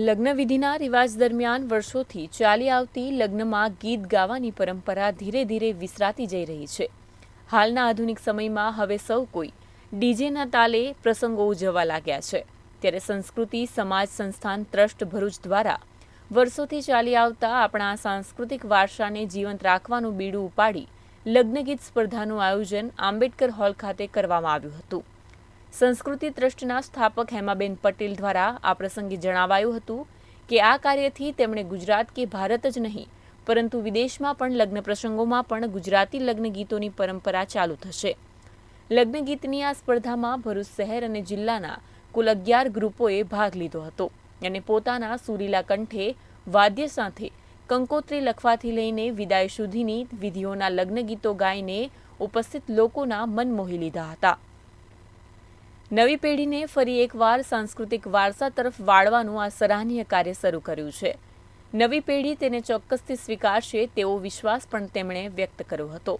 લગ્નવિધિના રિવાજ દરમિયાન વર્ષોથી ચાલી આવતી લગ્નમાં ગીત ગાવાની પરંપરા ધીરે ધીરે વિસરાતી જઈ રહી છે. હાલના આધુનિક સમયમાં હવે સૌ કોઈ ડીજેના તાલે પ્રસંગો ઉજવવા લાગ્યા છે. ત્યારે સંસ્કૃતિ, સમાજ, સંસ્થાન, ટ્રસ્ટ, ભરૂચ દ્વારા વર્ષોથી ચાલી આવતા આપણા સાંસ્કૃતિક વારસાને જીવંત રાખવાનું બીડું ઉપાડી લગ્નગીત સ્પર્ધાનું આયોજન આંબેડકર હોલ ખાતે કરવામાં આવ્યું હતું. સંસ્કૃતિ ટ્રસ્ટના સ્થાપક હેમાબેન પટેલ દ્વારા આ પ્રસંગે જણાવાયું હતું કે આ કાર્યથી તેમણે ગુજરાત કે ભારત જ નહીં, પરંતુ વિદેશમાં પણ લગ્ન પ્રસંગોમાં પણ ગુજરાતી લગ્ન ગીતોની પરંપરા ચાલુ થશે. લગ્ન ગીતની આ સ્પર્ધામાં ભરૂચ શહેર અને જિલ્લાના કુલ અગિયાર ગ્રુપોએ ભાગ લીધો હતો અને પોતાના સુરીલા કંઠે વાદ્ય સાથે કંકોત્રી લખવાથી લઈને વિદાય સુધીની વિધિઓના લગ્ન ગીતો ગાઈને ઉપસ્થિત લોકોના મન મોહી લીધા હતા. નવી પેઢીને ફરી એકવાર સાંસ્કૃતિક વારસા તરફ વાળવાનું આ સરાહનીય કાર્ય શરૂ કર્યું છે. નવી પેઢી તેને ચોક્કસથી સ્વીકારશે તેવો વિશ્વાસ પણ તેમણે વ્યક્ત કર્યો હતો.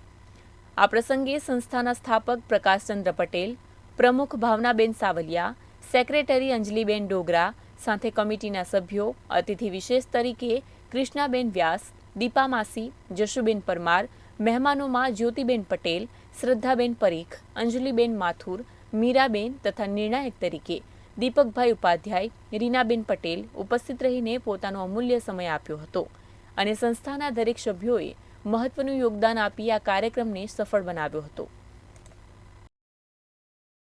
આ પ્રસંગે સંસ્થાના સ્થાપક પ્રકાશચંદ્ર પટેલ, પ્રમુખ ભાવનાબેન સાવલિયા, સેક્રેટરી અંજલિબેન ડોગરા, સાથે કમિટીના સભ્યો, અતિથિ વિશેષ તરીકે કૃષ્ણાબેન વ્યાસ, દીપા માસી, જશુબેન પરમાર, મહેમાનોમાં જ્યોતિબેન પટેલ, શ્રદ્ધાબેન પરીખ, અંજલિબેન માથુર મીરાબેન તથા નિર્ણાયક તરીકે દીપકભાઈ ઉપાધ્યાય, રીનાબેન પટેલ ઉપસ્થિત રહીને પોતાનો અમૂલ્ય સમય આપ્યો હતો અને સંસ્થાના દરેક સભ્યોએ મહત્વનું યોગદાન આપી આ કાર્યક્રમને સફળ બનાવ્યો હતો.